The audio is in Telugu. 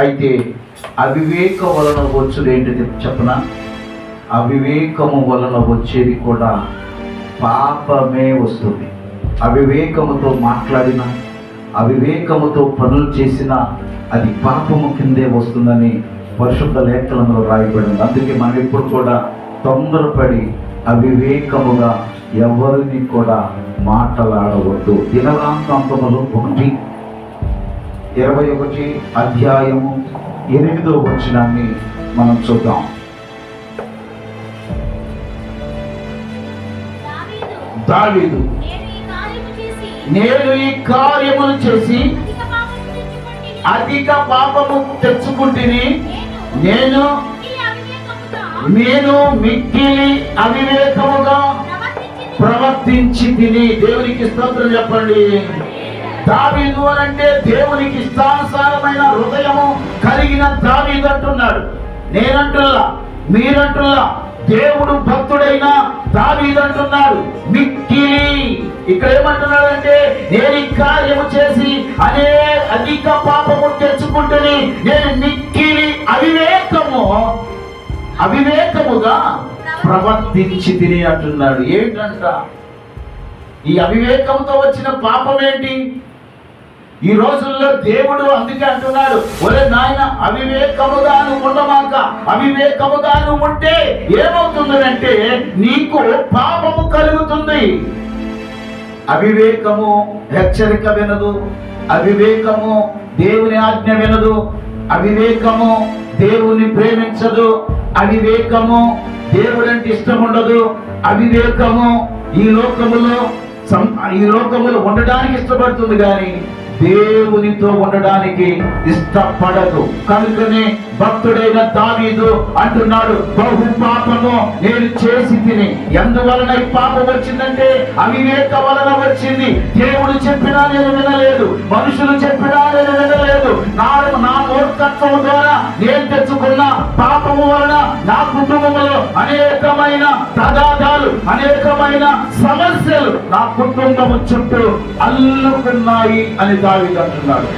అయితే అవివేకం వలన వచ్చుడు ఏంటి చెప్పన? అవివేకము వలన వచ్చేది కూడా పాపమే వస్తుంది. అవివేకముతో మాట్లాడిన అవివేకముతో పనులు చేసిన అది పాపము కిందే వస్తుందని పరిశుద్ధ లేఖనంలో రాయబడింది. అందుకే మనం ఎప్పుడు కూడా తొందరపడి అవివేకముగా ఎవరిని కూడా మాట్లాడవద్దు. దినవృత్తాంతములు ఒకటి ఇరవై ఒకటి అధ్యాయము ఎనిమిదో వచనాన్ని మనం చూద్దాం. దావీదు, నేను ఈ కార్యములు చేసి అధిక పాపము తెచ్చుకుంటుని నేను నేను మిక్కిలి అవివేకముగా ప్రవర్తించింది ప్రవర్తించి తిని దేవునికి స్తోత్రం చెప్పండి. దావీదు అంటే దేవునికి ఇష్టానుసారమైన హృదయము కలిగిన దావీదు అంటున్నాడు. నేనంటున్నా మీరంటున్నా దేవుడు భక్తుడైన దావీదు అంటున్నాడు. మిక్కిలి. ఇక్కడ ఏమంటున్నాడంటే నేను కార్యము చేసి అనే అధిక పాపము తెచ్చుకుంటుని నేను మిక్కిలి అవివేకము అవివేకముగా ప్రవర్తించి తిని అంటున్నాడు. ఏంటంట? ఈ అవివేకంతో వచ్చిన పాపం ఏంటి ఈ రోజుల్లో దేవుడు అందుకే అంటున్నాడు ఒరే నాయన అవివేకముగాను ఉండమాక అవివేకముగాను ఉంటే ఏమవుతుందంటే నీకు పాపము కలుగుతుంది. అవివేకము హెచ్చరిక వినదు అవివేకము దేవుని ఆజ్ఞ వినదు అవివేకము దేవుని ప్రేమించదు అవివేకము దేవుడంటే ఇష్టం ఉండదు అవివేకము ఈ లోకములో సం- ఈ లోకములో ఉండడానికి ఇష్టపడుతుంది కానీ దేవునితో ఉండడానికి ఇష్టపడదు. కనుకనే భక్తుడైన దావీదు అంటున్నాడు బహు పాపము నేను చేసి తిని ఎందువలన ఈ పాపం వచ్చిందంటే అవివేక వలన వచ్చింది. దేవుడు చెప్పినా నేను వినలేదు మనుషులు చెప్పినా నేను వినలేదు. నా నా మూర్ఖత్వం ద్వారా నేను తెచ్చుకున్న పాపము వలన నా కుటుంబంలో అనేకమైన తగాదాలు అనేకమైన సమస్యలు నా కుటుంబము చుట్టూ అల్లుకున్నాయి అని దావి అంటున్నాడు.